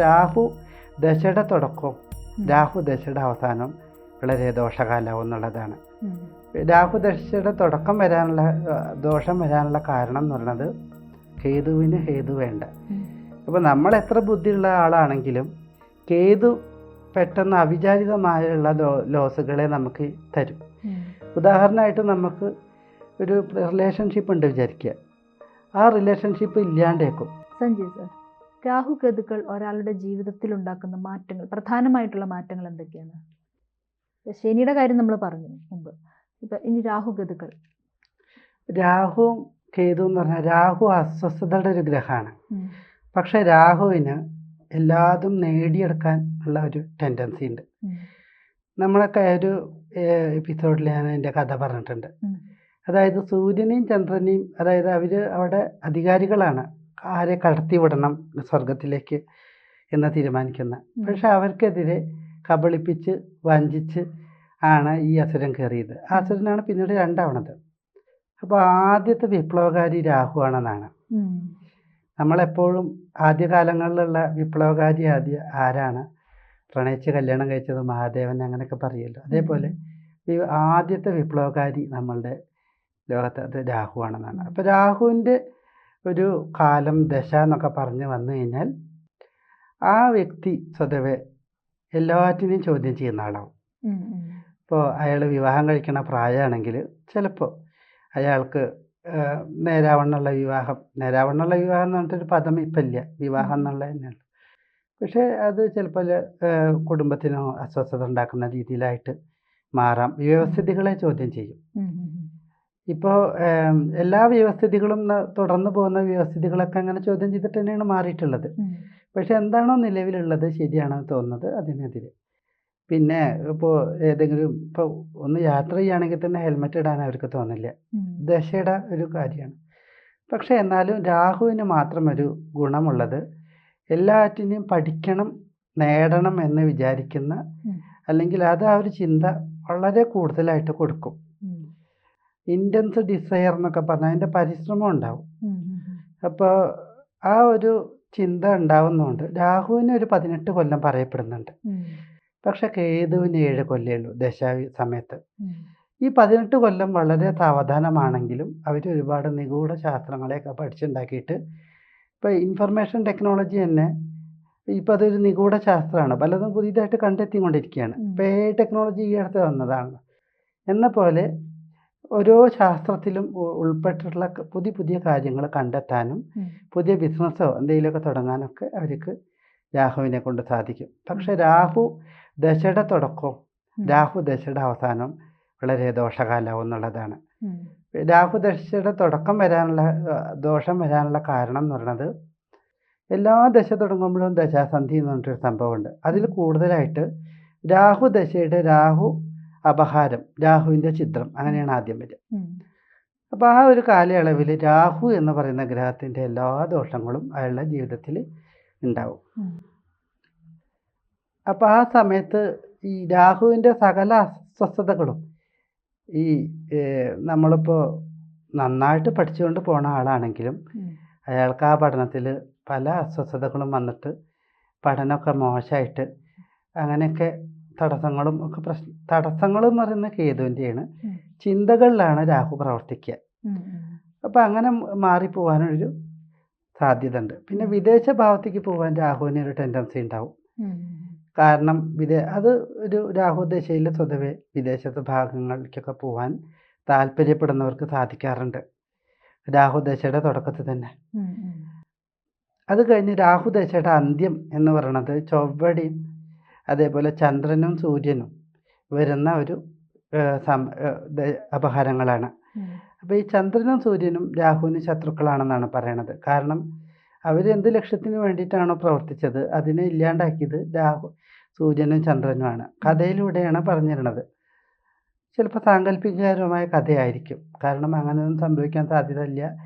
രാഹു ദശയുടെ തുടക്കവും രാഹു ദശയുടെ അവസാനം വളരെ ദോഷകാലവും എന്നുള്ളതാണ്. രാഹു ദശയുടെ തുടക്കം വരാനുള്ള ദോഷം വരാനുള്ള കാരണം എന്ന് പറയുന്നത് കേതുവിന് ഹേതു വേണ്ട. അപ്പോൾ നമ്മൾ എത്ര ബുദ്ധിയുള്ള ആളാണെങ്കിലും കേതു പെട്ടെന്ന് അവിചാരിതമായുള്ള ലോസുകളെ നമുക്ക് തരും. ഉദാഹരണമായിട്ട് നമുക്ക് ഒരു റിലേഷൻഷിപ്പ് ഉണ്ട് വിചാരിക്കുക. ആ റിലേഷൻഷിപ്പ് ഇല്ലാണ്ടേക്കും. സഞ്ജയ് സർ. രാഹുകേതുക്കൾ ഒരാളുടെ ജീവിതത്തിൽ ഉണ്ടാക്കുന്ന മാറ്റങ്ങൾ പ്രധാനമായിട്ടുള്ള മാറ്റങ്ങൾ എന്തൊക്കെയാണ്? ശനിയുടെ കാര്യം നമ്മൾ പറഞ്ഞു മുമ്പ്. ഇപ്പൊ ഇനി രാഹുകേതുക്കൾ. രാഹു കേതു എന്ന് പറഞ്ഞാൽ രാഹു അസ്വസ്ഥതയുടെ ഒരു ഗ്രഹമാണ്. പക്ഷെ രാഹുവിന് എല്ലാതും നേടിയെടുക്കാൻ ഉള്ള ഒരു ടെൻഡൻസി ഉണ്ട്. നമ്മളൊക്കെ ഒരു എപ്പിസോഡിൽ ഞാൻ എന്റെ കഥ പറഞ്ഞിട്ടുണ്ട്. അതായത് സൂര്യനെയും ചന്ദ്രനെയും അതായത് അവർ അവിടെ അധികാരികളാണ്. ആരെ കടത്തി വിടണം സ്വർഗത്തിലേക്ക് എന്ന് തീരുമാനിക്കുന്ന. പക്ഷെ അവർക്കെതിരെ കബളിപ്പിച്ച് വഞ്ചിച്ച് ആണ് ഈ അസുരൻ കയറിയത്. ആ അസുരനാണ് പിന്നീട് രണ്ടാവണത്. അപ്പോൾ ആദ്യത്തെ വിപ്ലവകാരി രാഹു ആണെന്നാണ്. നമ്മളെപ്പോഴും ആദ്യകാലങ്ങളിലുള്ള വിപ്ലവകാരി ആദ്യ ആരാണ്? പ്രണയിച്ച് കല്യാണം കഴിച്ചത് മഹാദേവൻ അങ്ങനെയൊക്കെ പറയുമല്ലോ അതേപോലെ ഈ ആദ്യത്തെ വിപ്ലവകാരി നമ്മളുടെ ലോകത്ത് അത് രാഹു ആണെന്നാണ്. അപ്പോൾ രാഹുവിന്റെ ഒരു കാലം ദശ എന്നൊക്കെ പറഞ്ഞ് വന്നു കഴിഞ്ഞാൽ ആ വ്യക്തി സ്വതവേ എല്ലാറ്റിനെയും ചോദ്യം ചെയ്യുന്ന ആളാവും. ഇപ്പോൾ അയാൾ വിവാഹം കഴിക്കണ പ്രായമാണെങ്കിൽ ചിലപ്പോൾ അയാൾക്ക് നേരാവണ്ണമുള്ള വിവാഹം നേരാവണ്ണമുള്ള വിവാഹം എന്ന് പറഞ്ഞിട്ടൊരു പദം ഇപ്പം ഇല്ല വിവാഹം എന്നുള്ളത് തന്നെയാണ് പക്ഷേ അത് ചിലപ്പോൾ കുടുംബത്തിനോ അസ്വസ്ഥത ഉണ്ടാക്കുന്ന രീതിയിലായിട്ട് മാറാം. വ്യവസ്ഥിതികളെ ചോദ്യം ചെയ്യും. ഇപ്പോൾ എല്ലാ വ്യവസ്ഥിതികളും തുടർന്നു പോകുന്ന വ്യവസ്ഥിതികളൊക്കെ അങ്ങനെ ചോദ്യം ചെയ്തിട്ട് തന്നെയാണ് മാറിയിട്ടുള്ളത്. പക്ഷെ എന്താണോ നിലവിലുള്ളത് ശരിയാണെന്ന് തോന്നുന്നത് അതിനെതിരെ പിന്നെ ഇപ്പോൾ ഏതെങ്കിലും ഇപ്പോൾ ഒന്ന് യാത്ര ചെയ്യുകയാണെങ്കിൽ തന്നെ ഹെൽമെറ്റ് ഇടാൻ അവർക്ക് തോന്നില്ല. ദശയുടെ ഒരു കാര്യമാണ് പക്ഷേ എന്നാലും രാഹുവിന് മാത്രം ഒരു ഗുണമുള്ളത് എല്ലാറ്റിനെയും പഠിക്കണം നേടണം എന്ന് വിചാരിക്കുന്ന അല്ലെങ്കിൽ അത് ആ ഒരു ചിന്ത വളരെ കൂടുതലായിട്ട് കൊടുക്കും. ഇന്റൻസ് ഡിസയർ എന്നൊക്കെ പറഞ്ഞാൽ അതിന്റെ പരിശ്രമം ഉണ്ടാവും. അപ്പോൾ ആ ഒരു ചിന്ത ഉണ്ടാവുന്നതുകൊണ്ട് രാഹുവിന് ഒരു പതിനെട്ട് കൊല്ലം പറയപ്പെടുന്നുണ്ട്. പക്ഷെ കേതുവിന് ഏഴ് കൊല്ലേ ഉള്ളൂ ദശാവി സമയത്ത്. ഈ പതിനെട്ട് കൊല്ലം വളരെ സാവധാനമാണെങ്കിലും അവർ ഒരുപാട് നിഗൂഢ ശാസ്ത്രങ്ങളെയൊക്കെ പഠിച്ചുണ്ടാക്കിയിട്ട് ഇപ്പോൾ ഇൻഫർമേഷൻ ടെക്നോളജി തന്നെ ഇപ്പോൾ അതൊരു നിഗൂഢ ശാസ്ത്രമാണ്. പലതും പുതിയതായിട്ട് കണ്ടെത്തിക്കൊണ്ടിരിക്കുകയാണ്. ഇപ്പോൾ എ ടെക്നോളജി ഈ അടുത്ത് വന്നതാണ്. എന്ന പോലെ ഓരോ ശാസ്ത്രത്തിലും ഉൾപ്പെട്ടിട്ടുള്ള പുതിയ പുതിയ കാര്യങ്ങൾ കണ്ടെത്താനും പുതിയ ബിസിനസ്സോ എന്തെങ്കിലുമൊക്കെ തുടങ്ങാനൊക്കെ അവർക്ക് രാഹുവിനെ കൊണ്ട് സാധിക്കും. പക്ഷെ രാഹു ദശയുടെ തുടക്കവും രാഹു ദശയുടെ അവസാനം വളരെ ദോഷകാലവും എന്നുള്ളതാണ്. രാഹു ദശയുടെ തുടക്കം വരാനുള്ള ദോഷം വരാനുള്ള കാരണം എന്ന് പറയുന്നത് എല്ലാ ദശ തുടങ്ങുമ്പോഴും ദശാസന്ധി എന്ന് പറഞ്ഞിട്ടൊരു സംഭവമുണ്ട്. അതിൽ കൂടുതലായിട്ട് രാഹു ദശയുടെ രാഹു അപഹാരം രാഹുവിന്റെ ചിത്രം അങ്ങനെയാണ് ആദ്യം വരിക. അപ്പോൾ ആ ഒരു കാലയളവിൽ രാഹു എന്ന് പറയുന്ന ഗ്രഹത്തിന്റെ എല്ലാ ദോഷങ്ങളും അയാളുടെ ജീവിതത്തിൽ ഉണ്ടാവും. അപ്പോൾ ആ സമയത്ത് ഈ രാഹുവിന്റെ സകല അസ്വസ്ഥതകളും ഈ നമ്മളിപ്പോൾ നന്നായിട്ട് പഠിച്ചുകൊണ്ട് പോണ ആളാണെങ്കിലും. അയാൾക്ക് ആ പഠനത്തിൽ പല അസ്വസ്ഥതകളും വന്നിട്ട് പഠനമൊക്കെ മോശമായിട്ട് അങ്ങനെയൊക്കെ തടസ്സങ്ങളും ഒക്കെ പ്രശ്നം തടസ്സങ്ങൾ എന്ന് പറയുന്ന കേതുവിന്റെയാണ് ചിന്തകളിലാണ് രാഹു പ്രവർത്തിക്കുക. അപ്പോൾ അങ്ങനെ മാറിപ്പോവാനൊരു സാധ്യത ഉണ്ട് പിന്നെ വിദേശ ഭാവത്തേക്ക് പോകാൻ രാഹുവിന് ഒരു ടെൻഡൻസി ഉണ്ടാവും. കാരണം വിദേ അത് ഒരു രാഹു ദശയിൽ സ്വതവേ വിദേശത്തെ ഭാഗങ്ങളിലേക്കൊക്കെ പോകാൻ താല്പര്യപ്പെടുന്നവർക്ക് സാധിക്കാറുണ്ട്. രാഹു ദശയുടെ തുടക്കത്തിൽ തന്നെ. അത് കഴിഞ്ഞ് രാഹു ദശയുടെ അന്ത്യം എന്ന് പറയുന്നത് ചൊവ്വടിയും അതേപോലെ ചന്ദ്രനും സൂര്യനും വരുന്ന ഒരു അപഹാരങ്ങളാണ്. അപ്പോൾ ഈ ചന്ദ്രനും സൂര്യനും രാഹുവിന് ശത്രുക്കളാണെന്നാണ് പറയണത്. കാരണം അവർ എന്ത് ലക്ഷ്യത്തിന് വേണ്ടിയിട്ടാണോ പ്രവർത്തിച്ചത്? അതിനെ ഇല്ലാണ്ടാക്കിയത് രാഹു സൂര്യനും ചന്ദ്രനുമാണ് കഥയിലൂടെയാണ് പറഞ്ഞിരുന്നത്. ചിലപ്പോൾ സാങ്കല്പികകരമായ കഥയായിരിക്കും. കാരണം അങ്ങനെയൊന്നും സംഭവിക്കാൻ സാധ്യതയില്ല.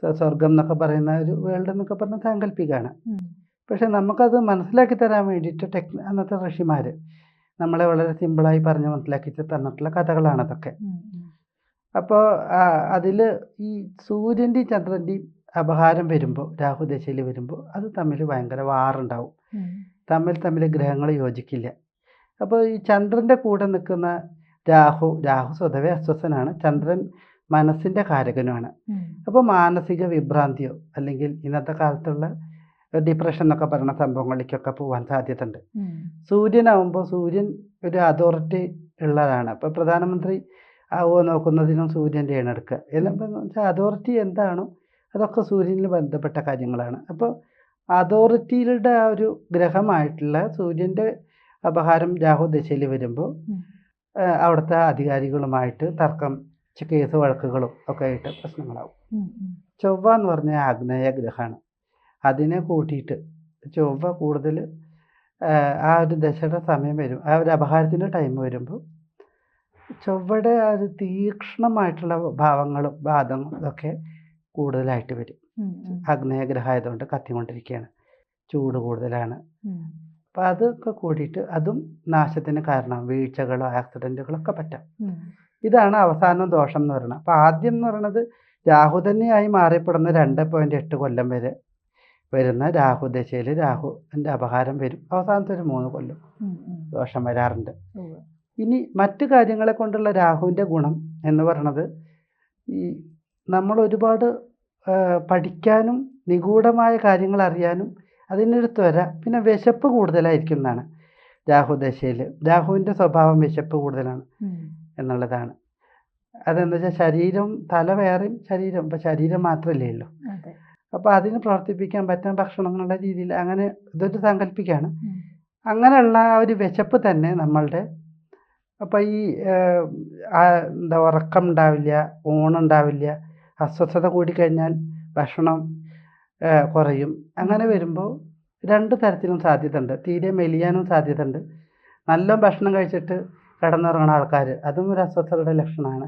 സ്വ- സ്വർഗം എന്നൊക്കെ പറയുന്ന ഒരു വേൾഡ് എന്നൊക്കെ പറഞ്ഞാൽ സാങ്കല്പികമാണ്. പക്ഷെ നമുക്കത് മനസ്സിലാക്കി തരാൻ വേണ്ടിയിട്ട് ടെക് അന്നത്തെ ഋഷിമാർ നമ്മളെ വളരെ സിമ്പിളായി പറഞ്ഞ് മനസ്സിലാക്കി തന്നിട്ടുള്ള കഥകളാണ് അതൊക്കെ. അപ്പോൾ അതിൽ ഈ സൂര്യന്റെയും ചന്ദ്രന്റെയും അപഹാരം വരുമ്പോൾ രാഹുദശയിൽ വരുമ്പോൾ അത് തമ്മിൽ ഭയങ്കര വാറുണ്ടാവും. തമ്മിൽ തമ്മിൽ ഗ്രഹങ്ങൾ യോജിക്കില്ല. അപ്പോൾ ഈ ചന്ദ്രന്റെ കൂടെ നിൽക്കുന്ന രാഹു രാഹു സ്വതവേ അസ്വസ്ഥനാണ്. ചന്ദ്രൻ മനസ്സിന്റെ കാരകനുമാണ്. അപ്പോൾ മാനസിക വിഭ്രാന്തിയോ അല്ലെങ്കിൽ ഇന്നത്തെ കാലത്തുള്ള ഡിപ്രഷൻ എന്നൊക്കെ പറയുന്ന സംഭവങ്ങളിലേക്കൊക്കെ പോകാൻ സാധ്യതയുണ്ട്. സൂര്യനാവുമ്പോൾ സൂര്യൻ ഒരു അതോറിറ്റി ഉള്ളതാണ്. അപ്പോൾ പ്രധാനമന്ത്രി ആവുമോ നോക്കുന്നതിനും സൂര്യന്റെയാണ് എടുക്കുക. എല്ലാം വെച്ചാൽ അതോറിറ്റി എന്താണോ അതൊക്കെ സൂര്യനിൽ ബന്ധപ്പെട്ട കാര്യങ്ങളാണ്. അപ്പോൾ അതോറിറ്റിയുടെ ആ ഒരു ഗ്രഹമായിട്ടുള്ള സൂര്യന്റെ അപഹാരം രാഹു ദശയിൽ വരുമ്പോൾ അവിടുത്തെ അധികാരികളുമായിട്ട് തർക്കം കേസ് വഴക്കുകളും ഒക്കെ ആയിട്ട് പ്രശ്നങ്ങളാവും. ചൊവ്വ എന്ന് പറഞ്ഞ ആഗ്നേയ ഗ്രഹമാണ്. അതിനെ കൂട്ടിയിട്ട് ചൊവ്വ കൂടുതൽ ആ ഒരു ദശയുടെ സമയം വരും. ആ ഒരു അപഹാരത്തിന്റെ ടൈം വരുമ്പോൾ ചൊവ്വയുടെ ആ ഒരു തീക്ഷ്ണമായിട്ടുള്ള ഭാവങ്ങളും വാദങ്ങളും ഇതൊക്കെ കൂടുതലായിട്ട് വരും. അഗ്നേയഗ്രഹമായതുകൊണ്ട് ആയതുകൊണ്ട് കത്തിക്കൊണ്ടിരിക്കുകയാണ്. ചൂട് കൂടുതലാണ്. അപ്പം അതൊക്കെ കൂടിയിട്ട് അതും നാശത്തിന് കാരണം. വീഴ്ചകളോ ആക്സിഡന്റുകളൊക്കെ പറ്റാം. ഇതാണ് അവസാനം ദോഷം എന്ന് പറയുന്നത്. അപ്പോൾ ആദ്യം എന്ന് പറയുന്നത് രാഹു തന്നെയായി മാറിപ്പെടുന്ന രണ്ട് പോയിന്റ് എട്ട് കൊല്ലം വരെ വരുന്ന രാഹു ദശയിൽ രാഹുവിന്റെ അപഹാരം വരും. അവസാനത്തെ ഒരു മൂന്ന് കൊല്ലം. ദോഷം വരാറുണ്ട്. ഇനി മറ്റു കാര്യങ്ങളെ കൊണ്ടുള്ള രാഹുവിന്റെ ഗുണം എന്ന് പറയണത് ഈ നമ്മൾ ഒരുപാട് പഠിക്കാനും നിഗൂഢമായ കാര്യങ്ങൾ അറിയാനും അതിനൊരു ത്വര പിന്നെ വിശപ്പ് കൂടുതലായിരിക്കും എന്നാണ് രാഹു ദശയിൽ രാഹുവിന്റെ സ്വഭാവം വിശപ്പ് കൂടുതലാണ് എന്നുള്ളതാണ്. അതെന്താ വെച്ചാൽ ശരീരം തല വേറെയും ശരീരം ഇപ്പം ശരീരം മാത്രമല്ലേ ഉള്ളൂ. അപ്പോൾ അതിന് പ്രവർത്തിപ്പിക്കാൻ പറ്റുന്ന ഭക്ഷണങ്ങളുടെ രീതിയിൽ അങ്ങനെ ഇതൊരു സങ്കല്പിക്കാണ്. അങ്ങനെയുള്ള ആ ഒരു വിശപ്പ് തന്നെ നമ്മളുടെ അപ്പോൾ ഈ എന്താ ഉറക്കം ഉണ്ടാവില്ല ഊണുണ്ടാവില്ല അസ്വസ്ഥത കൂടിക്കഴിഞ്ഞാൽ ഭക്ഷണം കുറയും അങ്ങനെ വരുമ്പോൾ രണ്ട് തരത്തിലും സാധ്യത ഉണ്ട് തീരെ മെലിയാനും സാധ്യത ഉണ്ട് നല്ല ഭക്ഷണം കഴിച്ചിട്ട് കിടന്നുറങ്ങുന്ന ആൾക്കാർ അതും ഒരു അസ്വസ്ഥതയുടെ ലക്ഷണമാണ്.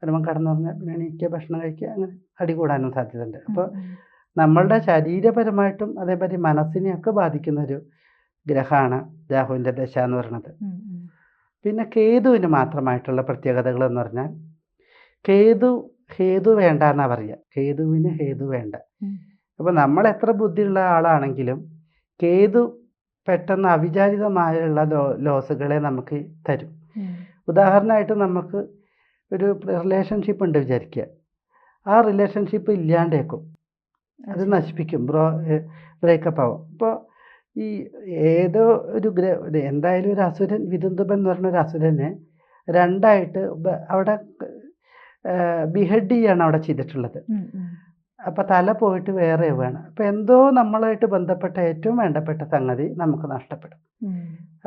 വരുമ്പോൾ കിടന്നുറങ്ങുക പിന്നെ എണീക്കുക ഭക്ഷണം കഴിക്കുക അങ്ങനെ അടി കൂടാനും സാധ്യതയുണ്ട് അപ്പോൾ. നമ്മളുടെ ശരീരപരമായിട്ടും അതേപോലെ മനസ്സിനെയൊക്കെ ബാധിക്കുന്ന ഒരു ഗ്രഹമാണ് രാഹുവിന്റെ ദശ എന്ന് പറയുന്നത്. പിന്നെ കേതുവിന് മാത്രമായിട്ടുള്ള പ്രത്യേകതകൾ എന്ന് പറഞ്ഞാൽ കേതു ഹേതു വേണ്ട എന്നാ പറയുക. കേതുവിന് ഹേതു വേണ്ട. അപ്പൊ അപ്പോൾ നമ്മൾ എത്ര ബുദ്ധിയുള്ള ആളാണെങ്കിലും കേതു പെട്ടെന്ന് അവിചാരിതമായുള്ള ലോ ലോസുകളെ നമുക്ക് തരും. ഉദാഹരണമായിട്ട് നമുക്ക് ഒരു റിലേഷൻഷിപ്പ് ഉണ്ട് വിചാരിക്കുക. ആ റിലേഷൻഷിപ്പ് ഇല്ലാണ്ടേക്കും. അത്. നശിപ്പിക്കും ബ്രോ ബ്രേക്കപ്പ് ആവും അപ്പോൾ ഈ ഏതോ ഒരു ഗ്ര എന്തായാലും ഒരു അസുരൻ വിദുന്തുബൻ എന്ന് പറഞ്ഞ ഒരു അസുരനെ രണ്ടായിട്ട് അവിടെ ബിഹെഡ് ചെയ്യാണ് അവിടെ ചെയ്തിട്ടുള്ളത്. അപ്പോൾ തല പോയിട്ട് വേറെ വേണം അപ്പോൾ എന്തോ നമ്മളായിട്ട് ബന്ധപ്പെട്ട ഏറ്റവും വേണ്ടപ്പെട്ട സംഗതി നമുക്ക് നഷ്ടപ്പെടും.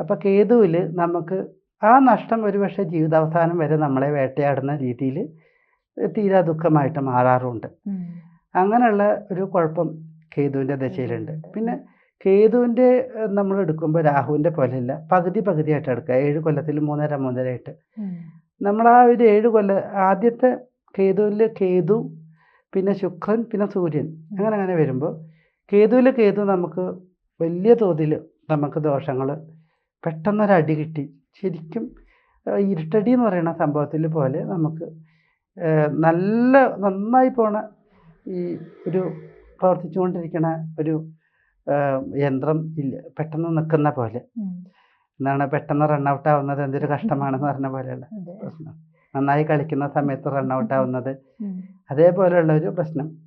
അപ്പോൾ കേതുവിൽ നമുക്ക് ആ നഷ്ടം ഒരുപക്ഷെ ജീവിതാവസാനം വരെ നമ്മളെ വേട്ടയാടുന്ന രീതിയിൽ തീരാ ദുഃഖമായിട്ട് മാറാറുണ്ട്. അങ്ങനെയുള്ള ഒരു കുഴപ്പം കേതുവിന്റെ ദശയിലുണ്ട്. പിന്നെ കേതുവിന്റെ നമ്മൾ എടുക്കുമ്പോൾ രാഹുവിന്റെ പോലെയല്ല. പകുതി പകുതിയായിട്ട് എടുക്കുക. ഏഴ് കൊല്ലത്തിൽ മൂന്നര മൂന്നരയായിട്ട്. നമ്മൾ ആ ഒരു ഏഴ് കൊല്ല ആദ്യത്തെ കേതുവിൽ കേതു പിന്നെ ശുക്രൻ പിന്നെ സൂര്യൻ അങ്ങനെ അങ്ങനെ വരുമ്പോൾ കേതുവിൽ കേതു നമുക്ക് വലിയ തോതിൽ നമുക്ക് ദോഷങ്ങൾ പെട്ടെന്നൊരു അടി കിട്ടി. ശരിക്കും ഇരുട്ടടി എന്ന് പറയുന്ന സംഭവത്തിൽ പോലെ നമുക്ക് നല്ല നന്നായി പോണ ഈ ഒരു പ്രവർത്തിച്ചുകൊണ്ടിരിക്കുന്ന ഒരു യന്ത്രം ഇല്ല പെട്ടെന്ന് നിൽക്കുന്ന പോലെ. എന്താണ് പെട്ടെന്ന് റണ്ണൗട്ട് ആവുന്നത് എന്തൊരു കഷ്ടമാണെന്ന് പറഞ്ഞ പോലെയുള്ള പ്രശ്നം. നന്നായി കളിക്കുന്ന സമയത്ത് റണ്ണൗട്ട് ആവുന്നത്. അതേപോലെയുള്ള ഒരു പ്രശ്നം.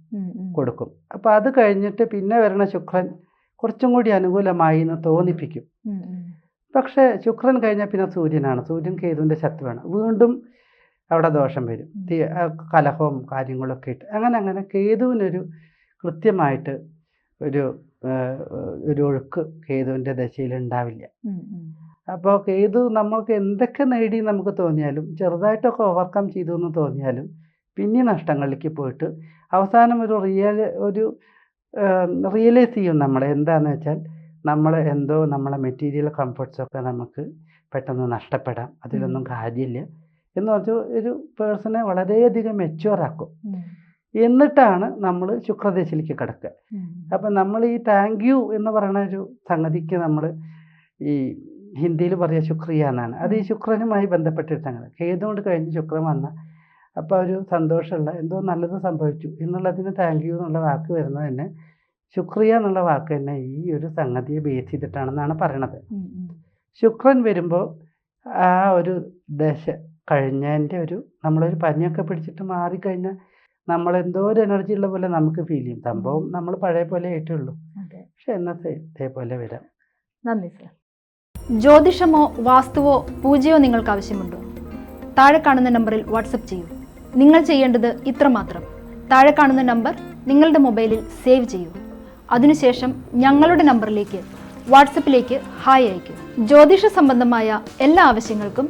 കൊടുക്കും. അപ്പോൾ അത് കഴിഞ്ഞിട്ട് പിന്നെ വരുന്ന ശുക്രൻ കുറച്ചും കൂടി അനുകൂലമായി എന്ന് തോന്നിപ്പിക്കും. പക്ഷേ ശുക്രൻ കഴിഞ്ഞാൽ പിന്നെ സൂര്യനാണ്. സൂര്യൻ കേതുവിന്റെ ശത്രുവാണ്. വീണ്ടും അവിടെ ദോഷം വരും. കലഹവും കാര്യങ്ങളൊക്കെ ഇട്ട് അങ്ങനെ അങ്ങനെ കേതുവിനൊരു കൃത്യമായിട്ട് ഒരു ഒരു ഒഴുക്ക് കേതുവിന്റെ ദശയിൽ ഉണ്ടാവില്ല. അപ്പോൾ കേതു നമ്മൾക്ക് എന്തൊക്കെ നേടി നമുക്ക് തോന്നിയാലും ചെറുതായിട്ടൊക്കെ ഓവർകം ചെയ്തു എന്ന് തോന്നിയാലും പിന്നെ നഷ്ടങ്ങളിലേക്ക് പോയിട്ട് അവസാനം ഒരു റിയൽ ഒരു റിയലൈസ് ചെയ്യും നമ്മൾ എന്താണെന്ന് വെച്ചാൽ നമ്മൾ എന്തോ നമ്മളെ മെറ്റീരിയൽ കംഫർട്ട്സൊക്കെ നമുക്ക് പെട്ടെന്ന് നഷ്ടപ്പെടാം. അതിലൊന്നും കാര്യമില്ല. എന്ന് പറഞ്ഞു ഒരു പേഴ്സണെ വളരെയധികം ഉം. എന്നിട്ടാണ് നമ്മൾ ശുക്രദേശിലേക്ക് കിടക്കുക. അപ്പം നമ്മൾ ഈ താങ്ക് യു എന്ന് പറയുന്ന ഒരു സംഗതിക്ക് നമ്മൾ ഈ ഹിന്ദിയിൽ പറയുക ശുക്രിയ എന്നാണ്. അത് ഈ ശുക്രനുമായി ബന്ധപ്പെട്ടിട്ട് അങ്ങനെ. കേതുകൊണ്ട് കഴിഞ്ഞ് ശുക്രൻ വന്ന. അപ്പോൾ ഒരു സന്തോഷമുള്ള എന്തോ നല്ലത് സംഭവിച്ചു എന്നുള്ളതിന് താങ്ക് യു എന്നുള്ള വാക്ക് വരുന്നത് തന്നെ ശുക്രിയ എന്നുള്ള വാക്ക് തന്നെ ഈ ഒരു സംഗതിയെ ബേസ് ചെയ്തിട്ടാണെന്നാണ് പറയണത്. ശുക്രൻ വരുമ്പോൾ ആ ഒരു ദശ കഴിഞ്ഞതിന്റെ ഒരു നമ്മളൊരു പനിയൊക്കെ പിടിച്ചിട്ട് മാറിക്കഴിഞ്ഞാൽ നമ്മൾ എന്തോ ഒരു എനർജി ഉള്ള പോലെ നമുക്ക് ഫീൽ ചെയ്യും. സംഭവം നമ്മൾ പഴയ പോലെ ആയിട്ടുള്ളൂ പക്ഷെ എന്നത്തെ ഇതേപോലെ വരാം. നന്ദി സർ. ജ്യോതിഷമോ വാസ്തുവോ പൂജയോ നിങ്ങൾക്ക് ആവശ്യമുണ്ടോ? താഴെ കാണുന്ന നമ്പറിൽ വാട്സപ്പ് ചെയ്യൂ. നിങ്ങൾ ചെയ്യേണ്ടത് ഇത്രമാത്രം. താഴെ കാണുന്ന നമ്പർ നിങ്ങളുടെ മൊബൈലിൽ സേവ് ചെയ്യൂ. അതിനുശേഷം ഞങ്ങളുടെ നമ്പറിലേക്ക് വാട്സപ്പിലേക്ക് ഹായ് അയയ്ക്കൂ. ജ്യോതിഷ സംബന്ധമായ എല്ലാ ആവശ്യങ്ങൾക്കും